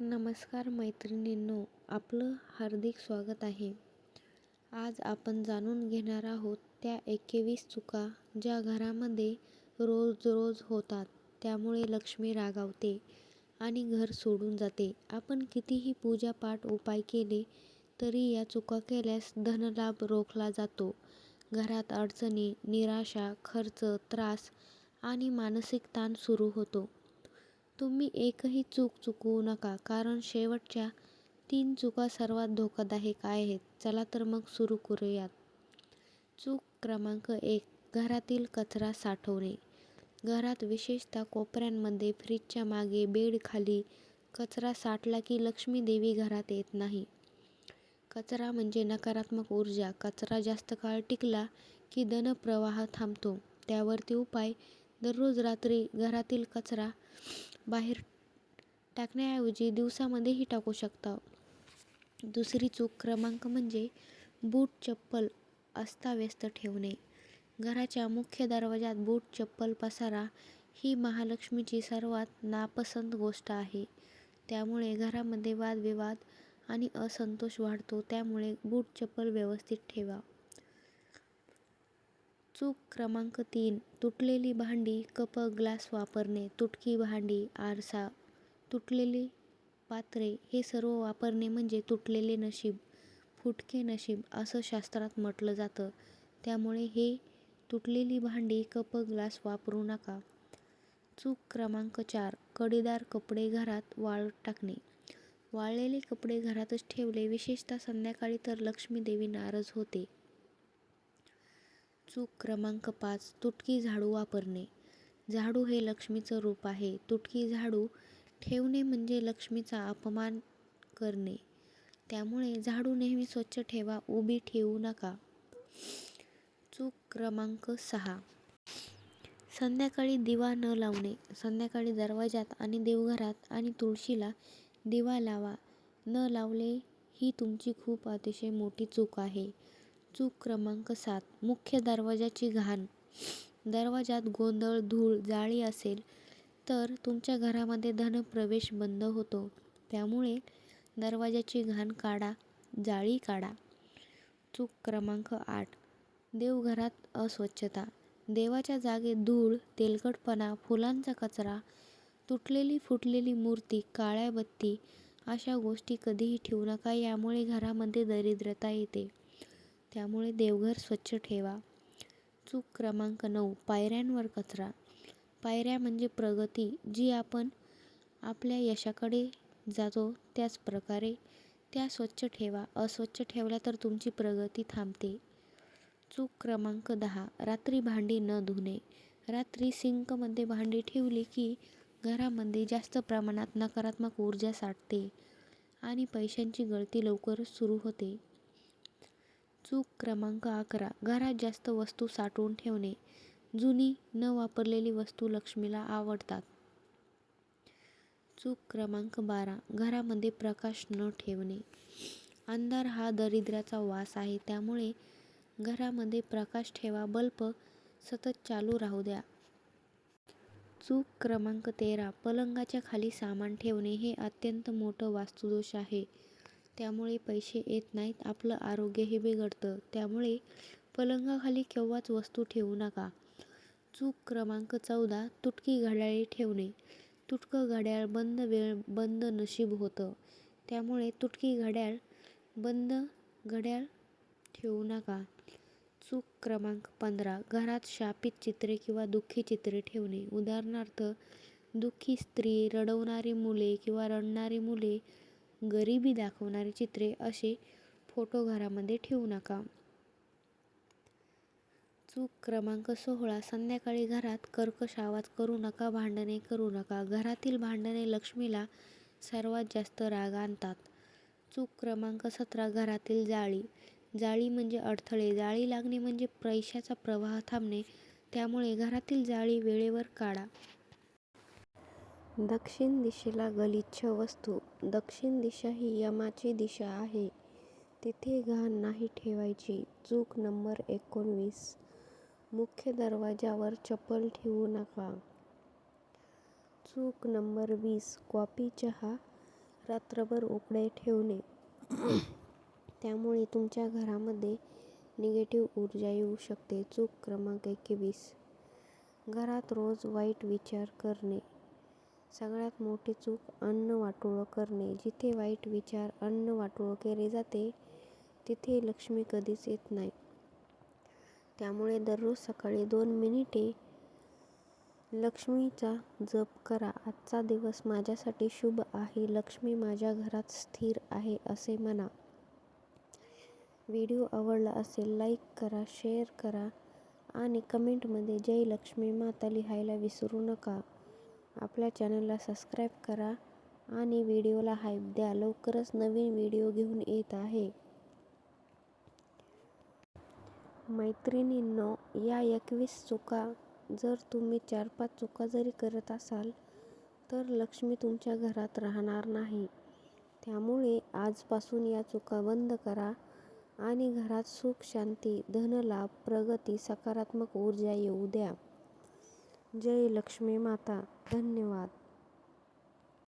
नमस्कार मैत्रिणींनो आपलं हार्दिक स्वागत आहे. आज आपण जाणून घेणार आहोत त्या एकवीस चुका ज्या घरामध्ये रोज रोज होतात त्यामुळे लक्ष्मी रागावते आणि घर सोडून जाते. आपण कितीही पूजापाठ उपाय केले तरी या चुका केल्यास धनलाभ रोखला जातो. घरात अडचणी निराशा खर्च त्रास आणि मानसिक ताण सुरू होतो. तुम्ही एकही चूक चुकवू नका कारण शेवटच्या तीन चुका सर्वात धोकादायक आहेत. चला तर मग सुरू करूयात. चूक क्रमांक एक घरातील कचरा साठवणे. घरात विशेषतः कोपऱ्यांमध्ये फ्रीजच्या मागे बेडखाली कचरा साठला की लक्ष्मी देवी घरात येत नाही. कचरा म्हणजे नकारात्मक ऊर्जा. कचरा जास्त काळ टिकला की धनप्रवाह थांबतो. त्यावरती उपाय दररोज रात्री घरातील कचरा बाहेर टाकण्याऐवजी दिवसामध्येही टाकू शकता. दुसरी चूक क्रमांक म्हणजे बूट चप्पल अस्ताव्यस्त ठेवणे. घराच्या मुख्य दरवाजात बूट चप्पल पसारा ही महालक्ष्मीची सर्वात नापसंत गोष्ट आहे. त्यामुळे घरामध्ये वादविवाद आणि असंतोष वाढतो. त्यामुळे बूट चप्पल व्यवस्थित ठेवा. चूक क्रमांक तीन तुटलेली भांडी कप ग्लास वापरणे तुटकी भांडी आरसा तुटलेली पात्रे हे सर्व वापरणे म्हणजे तुटलेले नशीब फुटके नशीब असं शास्त्रात म्हटलं जातं. त्यामुळे हे तुटलेली भांडी कप ग्लास वापरू नका. चूक क्रमांक चार कडेदार कपडे घरात वाळत टाकणे. वाळलेले कपडे घरातच ठेवले विशेषतः संध्याकाळी तर लक्ष्मी देवी नाराज होते. चूक क्रमांक पाच तुटकी झाडू वापरणे. झाडू हे लक्ष्मीचं रूप आहे. तुटकी झाडू ठेवणे म्हणजे लक्ष्मीचा अपमान करणे. त्यामुळे झाडू नेहमी स्वच्छ ठेवा उभी ठेवू नका. चूक क्रमांक सहा. संध्याकाळी दिवा न लावणे. संध्याकाळी दरवाजात आणि देवघरात आणि तुळशीला दिवा लावा. न लावले ही तुमची खूप अतिशय मोठी चूक आहे. चूक क्रमांक सात. मुख्य दरवाजाची घाण. दरवाजात गोंधळ धूळ जाळी असेल तर तुमच्या घरामध्ये धनप्रवेश बंद होतो. त्यामुळे दरवाजाची घाण काढा जाळी काढा. चूक क्रमांक आठ. देवघरात अस्वच्छता. देवाच्या जागेत धूळ तेलकटपणा फुलांचा कचरा तुटलेली फुटलेली मूर्ती काळ्या बत्ती अशा गोष्टी कधीही ठेवू नका. यामुळे घरामध्ये दरिद्रता येते. त्यामुळे देवघर स्वच्छ ठेवा. चूक क्रमांक नऊ पायऱ्यांवर कचरा. पायऱ्या म्हणजे प्रगती जी आपण आपल्या यशाकडे जातो त्याच प्रकारे त्या स्वच्छ ठेवा. अस्वच्छ ठेवल्या तर तुमची प्रगती थांबते. चूक क्रमांक दहा रात्री भांडी न धुणे. रात्री सिंकमध्ये भांडी ठेवली की घरामध्ये जास्त प्रमाणात नकारात्मक ऊर्जा साठते आणि पैशांची गळती लवकरच सुरू होते. चूक क्रमांक अकरा घरात जास्त वस्तू साठवून ठेवणे. जुनी न वापरलेली वस्तू लक्ष्मीला आवडतात. चूक क्रमांक बारा घरामध्ये प्रकाश न ठेवणे. अंधार हा दरिद्राचा वास आहे त्यामुळे घरामध्ये प्रकाश ठेवा बल्ब सतत चालू राहू द्या. चूक क्रमांक तेरा पलंगाच्या खाली सामान ठेवणे हे अत्यंत मोठं वास्तुदोष आहे. त्यामुळे पैसे येत नाहीत. आपलं आरोग्यही बिघडतं. त्यामुळे पलंगाखाली केव्हाच वस्तू ठेवू नका. चूक क्रमांक चौदा तुटकी घड्याळे ठेवणे. तुटकं घड्याळ बंद वेळ बंद नशीब होतं. त्यामुळे तुटकी घड्याळ बंद घड्याळ ठेवू नका. चूक क्रमांक पंधरा घरात शापित चित्रे किंवा दुःखी चित्रे ठेवणे. उदाहरणार्थ दुःखी स्त्री रडवणारी मुले किंवा रडणारी मुले गरिबी दाखवणारी चित्रे असे फोटो घरामध्ये ठेवू नका. चूक क्रमांक सोहळा संध्याकाळी घरात कर्कश आवाज करू नका भांडणे करू नका. घरातील भांडणे लक्ष्मीला सर्वात जास्त राग आणतात. चूक क्रमांक सतरा घरातील जाळी. जाळी म्हणजे अडथळे जाळी लागणे म्हणजे पैशाचा प्रवाह थांबणे. त्यामुळे घरातील जाळी वेळेवर काढा. दक्षिण दिशेला गलिच्छ वस्तू. दक्षिण दिशा ही यमाची दिशा आहे. तिथे घाण नाही ठेवायची. चूक नंबर एकोणवीस. मुख्य दरवाजावर चप्पल ठेवू नका. चूक नंबर वीस. कॉफी चहा रात्रभर उकडे ठेवणे. त्यामुळे तुमच्या घरामध्ये निगेटिव्ह ऊर्जा येऊ शकते. चूक क्रमांक एकवीस. घरात रोज वाईट विचार करणे. सगळ्यात मोठी चूक अन्न वाटोळं करणे. जिथे वाईट विचार अन्न वाटोळं केले जाते तिथे लक्ष्मी कधीच येत नाही. त्यामुळे दररोज सकाळी दोन मिनिटे लक्ष्मीचा जप करा. आजचा दिवस माझ्यासाठी शुभ आहे. लक्ष्मी माझ्या घरात स्थिर आहे असे म्हणा. व्हिडिओ आवडला असेल लाईक करा शेअर करा आणि कमेंटमध्ये जय लक्ष्मी माता लिहायला विसरू नका. आपल्या चॅनलला सबस्क्राईब करा आणि व्हिडिओला हाईप द्या. लवकरच नवीन व्हिडिओ घेऊन येत आहे. मैत्रिणींनो या एकवीस चुका जर तुम्ही चार पाच चुका जरी करत असाल तर लक्ष्मी तुमच्या घरात राहणार नाही. त्यामुळे आजपासून या चुका बंद करा आणि घरात सुख शांती धनलाभ प्रगती सकारात्मक ऊर्जा येऊ द्या. जय लक्ष्मी माता. धन्यवाद.